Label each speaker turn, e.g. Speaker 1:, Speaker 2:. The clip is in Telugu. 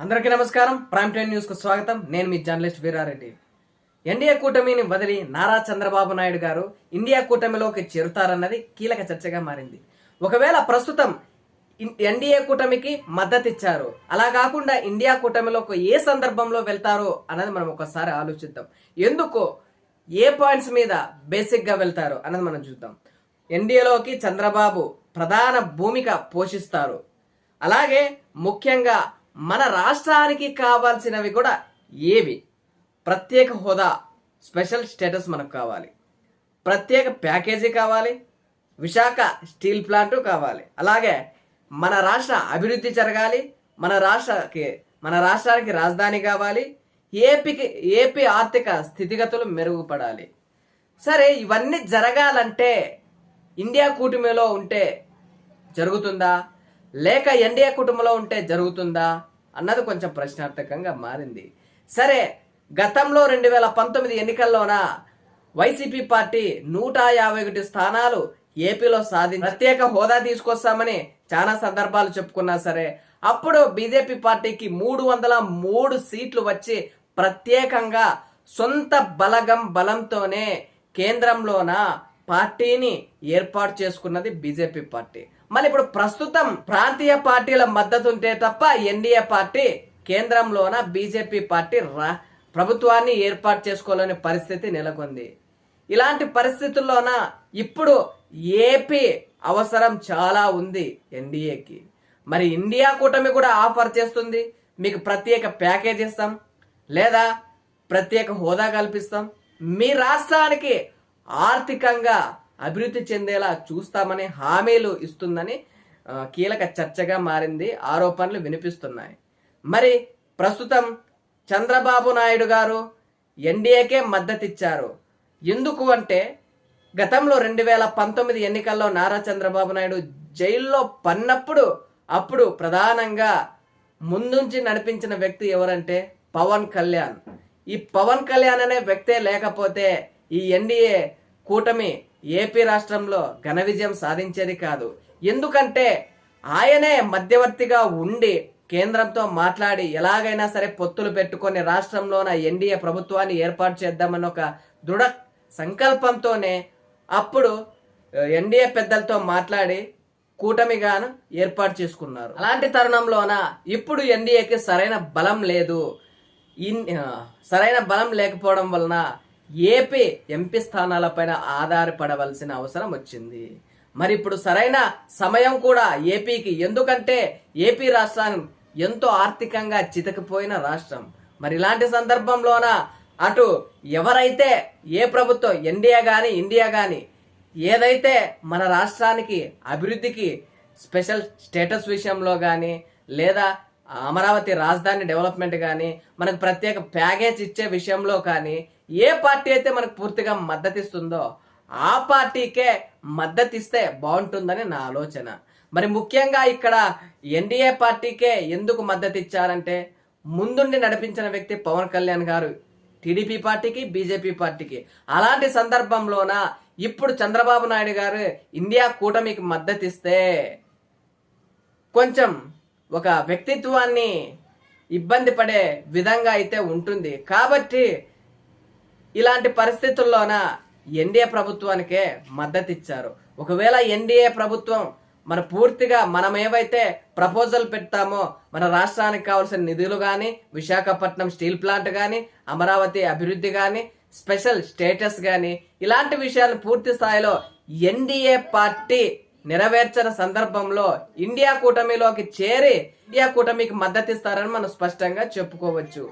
Speaker 1: అందరికీ నమస్కారం. ప్రైమ్ టైమ్ న్యూస్కు స్వాగతం. నేను మీ జర్నలిస్ట్ వీరారెడ్డి. ఎన్డీఏ కూటమిని వదిలి నారా చంద్రబాబు నాయుడు గారు ఇండియా కూటమిలోకి చేరుతారన్నది కీలక చర్చగా మారింది. ఒకవేళ ప్రస్తుతం ఎన్డీఏ కూటమికి మద్దతు ఇచ్చారు. అలా కాకుండా ఇండియా కూటమిలోకి ఏ సందర్భంలో వెళ్తారో అన్నది మనం ఒకసారి ఆలోచిద్దాం. ఎందుకు ఏ పాయింట్స్ మీద బేసిక్గా వెళ్తారు అన్నది మనం చూద్దాం. ఎన్డీఏలోకి చంద్రబాబు ప్రధాన భూమిక పోషిస్తారు. అలాగే ముఖ్యంగా మన రాష్ట్రానికి కావాల్సినవి కూడా ఏవి? ప్రత్యేక హోదా స్పెషల్ స్టేటస్ మనకు కావాలి. ప్రత్యేక ప్యాకేజీ కావాలి. విశాఖ స్టీల్ ప్లాంటు కావాలి. అలాగే మన రాష్ట్ర అభివృద్ధి జరగాలి. మన రాష్ట్రకి మన రాష్ట్రానికి రాజధాని కావాలి. ఏపీకి ఏపీ ఆర్థిక స్థితిగతులు మెరుగుపడాలి. సరే ఇవన్నీ జరగాలంటే ఇండియా కూటమిలో ఉంటే జరుగుతుందా? లేక ఎన్డీఏ కుటుంబంలో ఉంటే జరుగుతుందా అన్నది కొంచెం ప్రశ్నార్థకంగా మారింది. సరే గతంలో రెండు వేల పంతొమ్మిది ఎన్నికల్లోన వైసీపీ పార్టీ నూట యాభై ఒకటి స్థానాలు ఏపీలో సాధించి ప్రత్యేక హోదా తీసుకొస్తామని చాలా సందర్భాలు చెప్పుకున్నా సరే అప్పుడు బీజేపీ పార్టీకి మూడు వందల మూడు సీట్లు వచ్చి ప్రత్యేకంగా సొంత బలగం బలంతోనే కేంద్రంలోన పార్టీని ఏర్పాటు చేసుకున్నది బీజేపీ పార్టీ. మళ్ళీ ఇప్పుడు ప్రస్తుతం ప్రాంతీయ పార్టీల మద్దతు ఉంటే తప్ప ఎన్డీఏ పార్టీ కేంద్రంలోన బీజేపీ పార్టీ రా ప్రభుత్వాన్ని ఏర్పాటు చేసుకోలేని పరిస్థితి నెలకొంది. ఇలాంటి పరిస్థితుల్లోన ఇప్పుడు ఏపీ అవసరం చాలా ఉంది ఎన్డీఏకి. మరి ఇండియా కూటమి కూడా ఆఫర్ చేస్తుంది. మీకు ప్రత్యేక ప్యాకేజ్ ఇస్తాం. లేదా ప్రత్యేక హోదా కల్పిస్తాం. మీ రాష్ట్రానికి ఆర్థికంగా అభివృద్ధి చెందేలా చూస్తామని హామీలు ఇస్తుందని కీలక చర్చగా మారింది ఆరోపణలు వినిపిస్తున్నాయి. మరి ప్రస్తుతం చంద్రబాబు నాయుడు గారు ఎన్డీఏకే మద్దతిచ్చారు. ఎందుకు అంటే గతంలో రెండు వేల పంతొమ్మిది ఎన్నికల్లో నారా చంద్రబాబు నాయుడు జైల్లో పన్నప్పుడు అప్పుడు ప్రధానంగా ముందుంచి నడిపించిన వ్యక్తి ఎవరంటే పవన్ కళ్యాణ్. ఈ పవన్ కళ్యాణ్ అనే వ్యక్తే లేకపోతే ఈ ఎన్డీఏ కూటమి ఏపీ రాష్ట్రంలో ఘన విజయం సాధించేది కాదు. ఎందుకంటే ఆయనే మధ్యవర్తిగా ఉండి కేంద్రంతో మాట్లాడి ఎలాగైనా సరే పొత్తులు పెట్టుకొని రాష్ట్రంలోన ఎన్డీఏ ప్రభుత్వాన్ని ఏర్పాటు చేద్దామన్న ఒక దృఢ సంకల్పంతోనే అప్పుడు ఎన్డీఏ పెద్దలతో మాట్లాడి కూటమిగాను ఏర్పాటు చేసుకున్నారు. అలాంటి తరుణంలోన ఇప్పుడు ఎన్డీఏకి సరైన బలం లేదు. ఇన్ సరైన బలం లేకపోవడం వలన ఏపీ ఎంపీ స్థానాలపైన ఆధారపడవలసిన అవసరం వచ్చింది. మరి ఇప్పుడు సరైన సమయం కూడా ఏపీకి ఎందుకంటే ఏపీ రాష్ట్రాన్ని ఎంతో ఆర్థికంగా చితకిపోయిన రాష్ట్రం. మరి ఇలాంటి సందర్భంలోన అటు ఎవరైతే ఏ ప్రభుత్వం ఎన్డీఏ కానీ ఇండియా కానీ ఏదైతే మన రాష్ట్రానికి అభివృద్ధికి స్పెషల్ స్టేటస్ విషయంలో కానీ లేదా అమరావతి రాజధాని డెవలప్మెంట్ కానీ మనకు ప్రత్యేక ప్యాకేజ్ ఇచ్చే విషయంలో కానీ ఏ పార్టీ అయితే మనకు పూర్తిగా మద్దతిస్తుందో ఆ పార్టీకే మద్దతిస్తే బాగుంటుందని నా ఆలోచన. మరి ముఖ్యంగా ఇక్కడ ఎన్డీఏ పార్టీకే ఎందుకు మద్దతు ఇచ్చారంటే ముందుండి నడిపించిన వ్యక్తి పవన్ కళ్యాణ్ గారు టీడీపీ పార్టీకి బీజేపీ పార్టీకి. అలాంటి సందర్భంలోన ఇప్పుడు చంద్రబాబు నాయుడు గారు ఇండియా కూటమికి మద్దతిస్తే కొంచెం ఒక వ్యక్తిత్వాన్ని ఇబ్బంది పడే విధంగా అయితే ఉంటుంది. కాబట్టి ఇలాంటి పరిస్థితుల్లోన ఎన్డీఏ ప్రభుత్వానికే మద్దతు ఇచ్చారు ఒకవేళ ఎన్డీఏ ప్రభుత్వం మన పూర్తిగా మనం ఏవైతే ప్రపోజల్ పెడతామో మన రాష్ట్రానికి కావాల్సిన నిధులు కానీ విశాఖపట్నం స్టీల్ ప్లాంట్ కానీ అమరావతి అభివృద్ధి కానీ స్పెషల్ స్టేటస్ కానీ ఇలాంటి విషయాలు పూర్తి స్థాయిలో ఎన్డీఏ పార్టీ నెరవేర్చిన సందర్భంలో ఇండియా కూటమిలోకి చేరి ఇండియా కూటమికి మద్దతిస్తారని మనం స్పష్టంగా చెప్పుకోవచ్చు.